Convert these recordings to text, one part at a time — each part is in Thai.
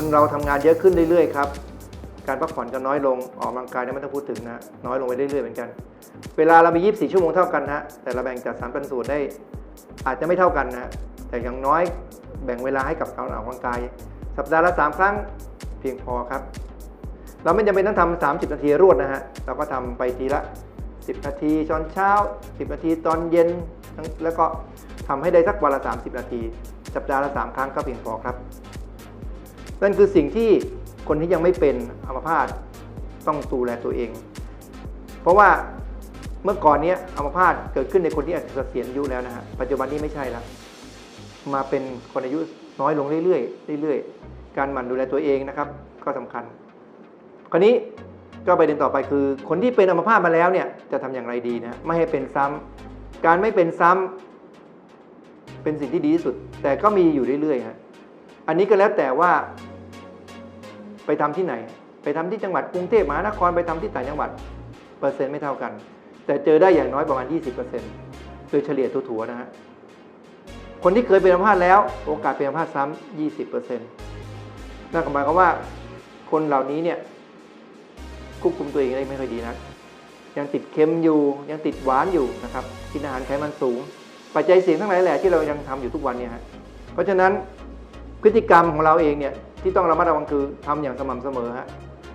คนเราทำงานเยอะขึ้นเรื่อยๆครับการพักผ่อนก็น้อยลงออกกำลังกายเนี่ยไม่ต้องพูดถึงนะน้อยลงไปเรื่อยๆเหมือนกัน เวลาเรามี 24 ชั่วโมงเท่ากันนะแต่เราแบ่งจัดสรรปันส่วนได้อาจจะไม่เท่ากันนะแต่อย่างน้อยแบ่งเวลาให้กับการออกกำลังกาย สัปดาห์ละ 3 ครั้งเพียงพอครับ เราไม่จำเป็นต้องทำ30 นาทีรวดนะฮะเราก็ทำไปทีละ 10 นาทีตอนเช้า 10 นาทีตอนเย็น แล้วก็ทำให้ได้สักวันละ 30 นาที สัปดาห์ละ 3 ครั้งก็เพียงพอครับ นั่นคือสิ่งที่คนที่ยังไม่เป็นอัมพาตต้องดูแลตัวเอง เพราะว่าเมื่อก่อนเนี้ยอัมพาตเกิดขึ้นในคนที่อาจจะเกษียณอายุแล้วนะฮะปัจจุบันนี้ไม่ใช่แล้วมาเป็นคนอายุน้อยลงเรื่อยๆเรื่อยๆ การหมั่นดูแลตัวเองนะครับ ก็สำคัญ คราวนี้ก็ประเด็นต่อไปคือ คนที่เป็นอัมพาตมาแล้วเนี่ยจะทำอย่างไรดีนะไม่ให้เป็นซ้ำการไม่เป็นซ้ำเป็นสิ่งที่ดีที่สุด แต่ก็มีอยู่เรื่อยๆฮะอันนี้ก็แล้วแต่ว่า ไปทำที่ไหน ไปทำที่จังหวัดกรุงเทพมหานครไปทำที่ต่างจังหวัดเปอร์เซ็นต์ไม่เท่ากัน แต่เจอได้อย่างน้อยประมาณ 20%โดยเฉลี่ยทั่วๆนะฮะคนที่เคยเป็นอัมพาตแล้วโอกาสเป็นอัมพาตซ้ำ20%นั่นหมายความว่าคนเหล่านี้เนี่ยควบคุมตัวเองได้ไม่ค่อยดีนะยังติดเค็มอยู่ยังติดหวานอยู่นะครับกินอาหารไขมันสูง ปัจจัยเสี่ยงทั้งหลายแหละที่เรายังทำอยู่ทุกวันเนี่ยฮะเพราะฉะนั้นพฤติกรรมของเราเองเนี่ย ที่ต้องระมัดระวังคือทำอย่างสม่ำเสมอฮะ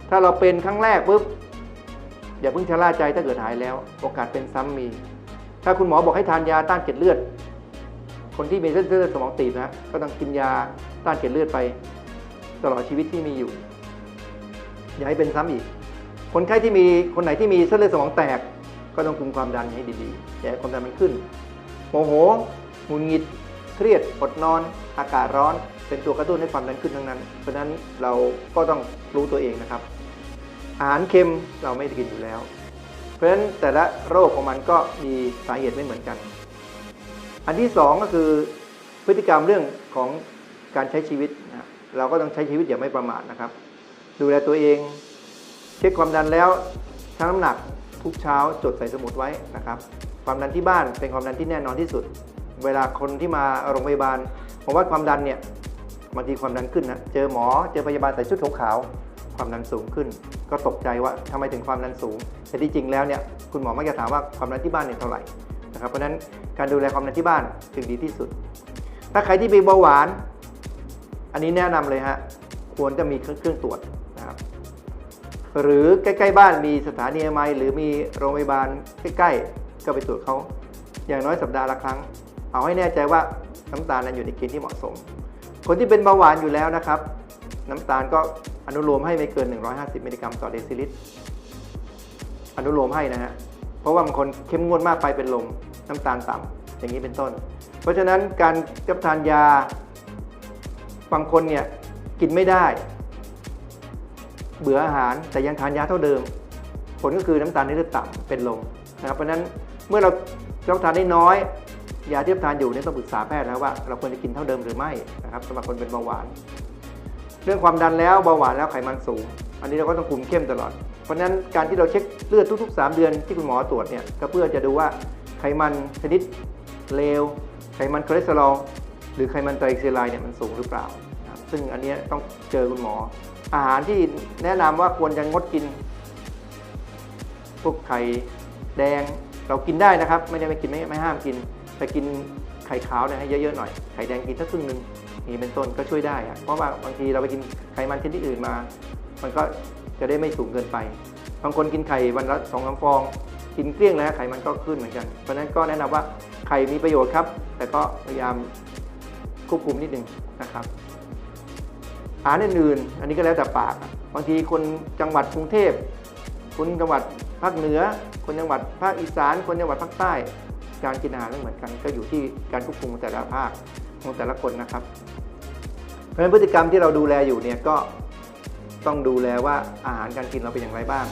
ถ้าเราเป็นครั้งแรกปุ๊บอย่าเพิ่งชะล่าใจถ้าเกิดหายแล้ว โอกาสเป็นซ้ำมี ถ้าคุณหมอบอกให้ทานยาต้านเกล็ดเลือด คนที่มีเส้นเลือดสมองตีบนะก็ต้องกินยาต้านเกล็ดเลือดไป ตลอดชีวิตที่มีอยู่ อย่าให้เป็นซ้ำอีก คนไข้ที่มีคนไหนที่มีเส้นเลือดสมองแตก ก็ต้องคุมความดันให้ดีๆอย่าให้ความดันมันขึ้นโมโหหงุดหงิดเครียดอดนอน อากาศร้อน เป็นตัวกระตุ้นให้ความดันขึ้นทั้งนั้น เพราะนั้นเราก็ต้องรู้ตัวเองนะครับ อาหารเค็มเราไม่กินอยู่แล้ว เพราะฉะนั้นแต่ละโรคของมันก็มีสาเหตุไม่เหมือนกัน อันที่สองก็คือพฤติกรรมเรื่องของการใช้ชีวิตนะเราก็ต้องใช้ชีวิตอย่างไม่ประมาทนะครับ ดูแลตัวเอง เช็คความดันแล้วชั่งน้ำหนักทุกเช้าจดใส่สมุดไว้นะครับ ความดันที่บ้านเป็นความดันที่แน่นอนที่สุด เวลาคนที่มาโรงพยาบาลผมว่าความดันเนี่ย บางทีความดันขึ้นนะเจอหมอเจอพยาบาลใส่ชุดขาวๆความดันสูงขึ้น ก็ตกใจว่าทำไมถึงความดันสูง แต่ที่จริงแล้วเนี่ยคุณหมอมักจะถามว่าความดันที่บ้านเนี่ยเท่าไหร่นะครับเพราะฉะนั้นการดูแลความดันที่บ้านจึงดีที่สุด ถ้าใครที่มีเบาหวาน อันนี้แนะนำเลยฮะควรจะมีเครื่องเครื่องตรวจนะครับหรือใกล้ๆบ้านมีสถานีอนามัยหรือมีโรงพยาบาลใกล้ๆ ก็ไปตรวจเขาอย่างน้อยสัปดาห์ละครั้ง เอาให้แน่ใจว่าน้ำตาลนั้นอยู่ในเกณฑ์ที่เหมาะสม คนที่เป็นเบาหวานอยู่แล้วนะครับ น้ำตาลก็อนุโลมให้ไม่เกิน 150 มิลลิกรัมต่อเดซิลิตร อนุโลมให้นะฮะ เพราะว่าบางคนเข้มงวดมากไปเป็นลม น้ำตาลต่ำอย่างนี้เป็นต้น เพราะฉะนั้นการรับทานยา บางคนเนี่ยกินไม่ได้ เบื่ออาหารแต่ยังทานยาเท่าเดิม ผลก็คือน้ำตาลในเลือดต่ำเป็นลมนะครับ เพราะฉะนั้นเมื่อเรารับทานได้น้อย ยาที่รับทานอยู่เนี่ยต้องปรึกษาแพทย์แล้วว่า เราควรจะกินเท่าเดิมหรือไม่นะครับสำหรับคนเป็นเบาหวาน เรื่องความดันแล้วเบาหวานแล้วไขมันสูง อันนี้เราก็ต้องคุมเข้มตลอด เพราะฉะนั้นการที่เราเช็คเลือดทุก ๆ 3 เดือนที่คุณหมอตรวจเนี่ยก็เพื่อจะดูว่าไขมันชนิดเลวไขมันคอเลสเตอรอลหรือไขมันไตรกลีเซอไรด์เนี่ยมันสูงหรือเปล่า ซึ่งอันนี้ต้องเจอคุณหมอ อาหารที่แนะนำว่าควรจะงดกิน พวกไข่แดงเรากินได้นะครับ ไม่ได้ไม่กินไม่ไม่ห้ามกิน แต่กินไข่ขาวเนี่ยให้เยอะๆหน่อย ไข่แดงกินสักครึ่งหนึ่งนี่เป็นต้นก็ช่วยได้อะเพราะว่าบางทีเราไปกินไขมันชนิดอื่นมา มันก็จะได้ไม่สูงเกินไป บางคนกินไข่วันละสองสาฟอง กินเกลี้ยงแล้วไขมันก็ขึ้นเหมือนกัน เพราะฉะนั้นก็แนะนำว่าไข่มีประโยชน์ครับ แต่ก็พยายามควบคุมนิดนึงนะครับอาหารอื่นๆอันนี้ก็แล้วแต่ปาก บางทีคนจังหวัดกรุงเทพคนจังหวัดภาคเหนือ คนจังหวัดภาคอีสาน คนจังหวัดภาคใต้ การกินอาหารไม่เหมือนกัน ก็อยู่ที่การควบคุมของแต่ละภาคของแต่ละคนนะครับ เพราะฉะนั้นพฤติกรรมที่เราดูแลอยู่เนี่ยก็ต้องดูแลว่าอาหารการกินเราเป็นอย่างไรบ้าง